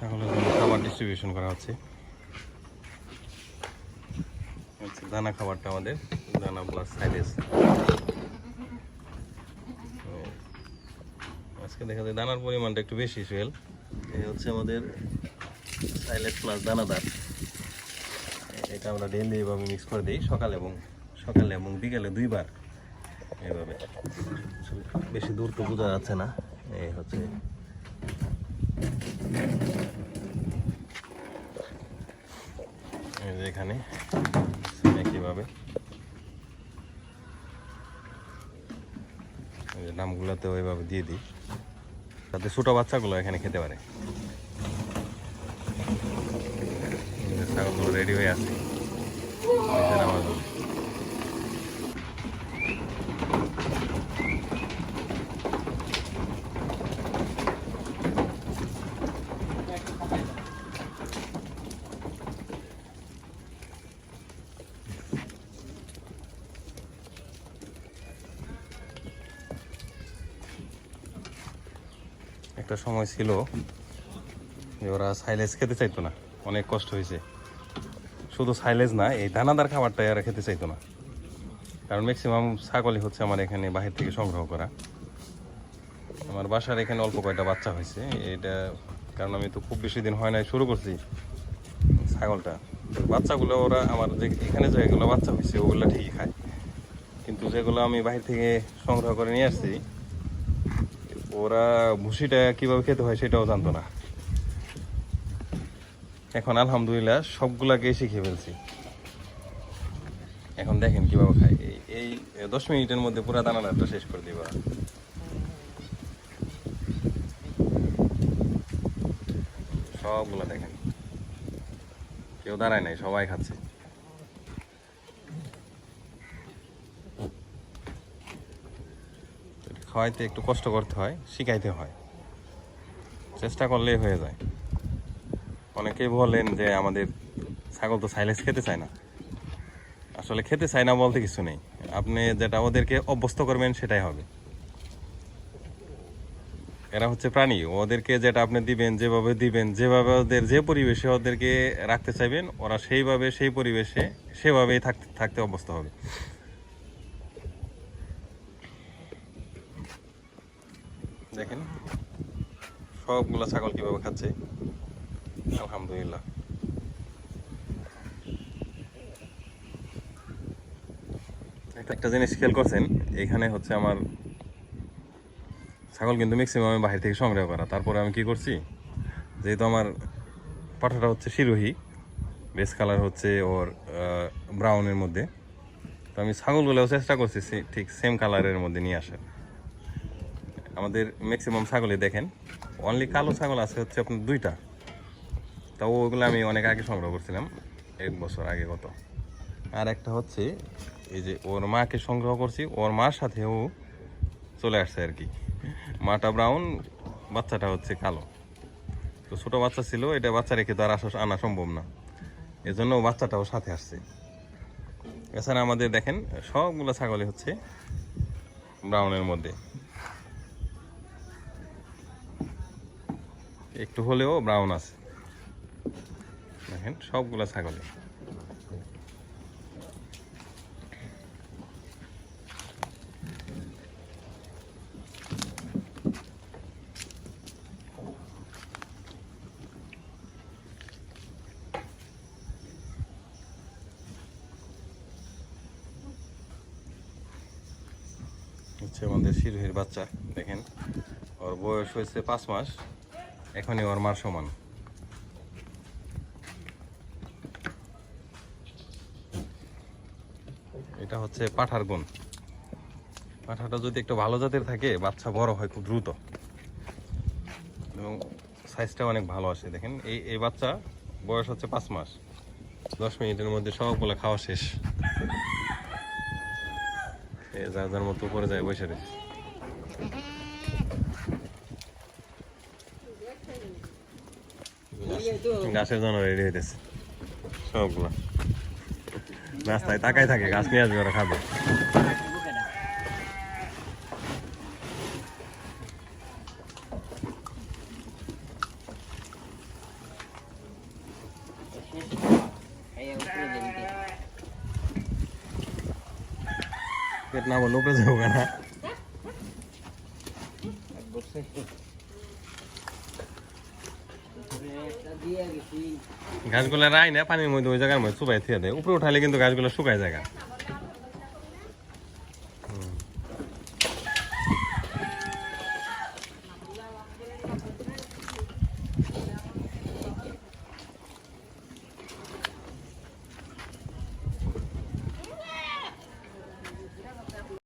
পরিবেশন করা হচ্ছে। দানা খাবারটা আমাদের, দানা প্লাস সাইলেস আজকে দেখা যায় দানার পরিমাণটা একটু বেশি, সোহেল। এই হচ্ছে আমাদের সাইলেস প্লাস দানাদার। এটা আমরা ডেলি এভাবে মিক্স করে দিই, সকালে এবং সকালে এবং বিকালে দুইবার এইভাবে। বেশি দূর তো বোঝা যাচ্ছে না। এই হচ্ছে এখানে, একইভাবে। নামগুলোতে ওইভাবে দিয়ে দিই। যাতে ছোটো বাচ্চাগুলো এখানে খেতে পারে। ছাগলগুলো রেডি হয়ে আছে। নিচে একটা সময় ছিল যে ওরা সাইলেজ খেতে চাইতো না। অনেক কষ্ট হয়েছে। শুধু সাইলেজ না, এই দানাদার খাবারটাই এরা খেতে চাইতো না। কারণ ম্যাক্সিমাম ছাগলই হচ্ছে আমার এখানে বাহির থেকে সংগ্রহ করা। আমার বাসার এখানে অল্প কয়টা বাচ্চা হয়েছে। এটা কারণ আমি তো খুব বেশি দিন হয় নাই, শুরু করছি ছাগলটা। বাচ্চাগুলো ওরা আমার যে এখানে যেগুলো বাচ্চা হয়েছে, ওগুলো ঠিকই খায়। কিন্তু যেগুলো আমি বাহির থেকে সংগ্রহ করে নিয়ে আসছি ওরা ভুসিটা কীভাবে খেতে হয় সেটাও জানতো না। এখন আলহামদুলিল্লাহ সবগুলাকে শিখে ফেলছি। এখন দেখেন কীভাবে খাই এই- দশ মিনিটের মধ্যে পুরো দানাদারটা শেষ করে দিবা। সবগুলা দেখেন। কেউ দাঁড়ায় নাই, সবাই খাচ্ছে। খাওয়াইতে একটু কষ্ট করতে হয়, শিখাইতে হয়। চেষ্টা করলেই হয়ে যায়। অনেকেই বলেন যে আমাদের ছাগল তো সাইলেন্স খেতে চায় না। আসলে খেতে চায় না বলতে কিছু নেই। আপনি যেটা ওদেরকে অভ্যস্ত করবেন সেটাই হবে। এরা হচ্ছে প্রাণী। ওদেরকে যেটা আপনি দিবেন, যেভাবে দিবেন, যেভাবে ওদের যে পরিবেশে ওদেরকে রাখতে চাইবেন, ওরা সেইভাবে, সেই পরিবেশে সেভাবেই থাকতে থাকতে অভ্যস্ত হবে। দেখেন, সবগুলা ছাগল কীভাবে খাচ্ছে। আলহামদুলিল্লাহ। একটা- জিনিস খেয়াল করছেন, এখানে হচ্ছে আমার ছাগল কিন্তু ম্যাক্সিমাম আমি বাহির থেকে সংগ্রহ করা। তারপরে আমি কি করছি, যেহেতু আমার পাঠাটা হচ্ছে শিরোহী বেস কালার হচ্ছে ওর ব্রাউনের মধ্যে। তো আমি ছাগলগুলোও চেষ্টা করছি ঠিক সেম কালারের মধ্যে নিয়ে আসার। আমাদের ম্যাক্সিমাম ছাগলই দেখেন। অনলি কালো ছাগল আছে হচ্ছে আপনার দুইটা। তাও ওগুলো আমি অনেক আগে সংগ্রহ করছিলাম, এক বছর আগে কত। আর একটা হচ্ছে, এই যে ওর মাকে সংগ্রহ করছি, ওর মার সাথেও চলে আসছে আর কি। মাটা ব্রাউন বাচ্চাটা হচ্ছে কালো। তো ছোটো বাচ্চা ছিল, এটা বাচ্চা রেখে তো আর আসা আনা সম্ভব না। এজন্য বাচ্চাটাও সাথে আসছে। এছাড়া আমাদের দেখেন, সবগুলো ছাগলই হচ্ছে ব্রাউনের মধ্যে। একটু হলেও ব্রাউন আছে। দেখেন, সবগুলো ছাগলে। হচ্ছে আমাদের শিরোহির বাচ্চা, দেখেন। ওর বয়স হয়েছে পাঁচ মাস। এখনই ওর মার সমান। এটা হচ্ছে পাঠার গুণ। পাঠাটা যদি একটু ভালো জাতের থাকে, বাচ্চা বড় হয় খুব দ্রুত। এবং সাইজটা অনেক ভালো আসে, দেখেন। এই এই বাচ্চা বয়স হচ্ছে পাঁচ মাস। দশ মিনিটের মধ্যে সবগুলো খাওয়া শেষ। যার যার মতো উপরে যায় বসে গাছের জন্য রেডি হইতেছে। সবগুলো। রাস্তায় তাকাই থাকে গাছ নিয়ে আসবে ওরা খাবে। এই উপরে দিকে পেট না বললে উপরে যাব না বসে একটা দিয়ে গেছি গাছগুলো রায় না পানির মধ্যে ওই জায়গার মধ্যে শুকাই থাকে উপরে উঠালে কিন্তু গাছগুলো শুকায় জায়গা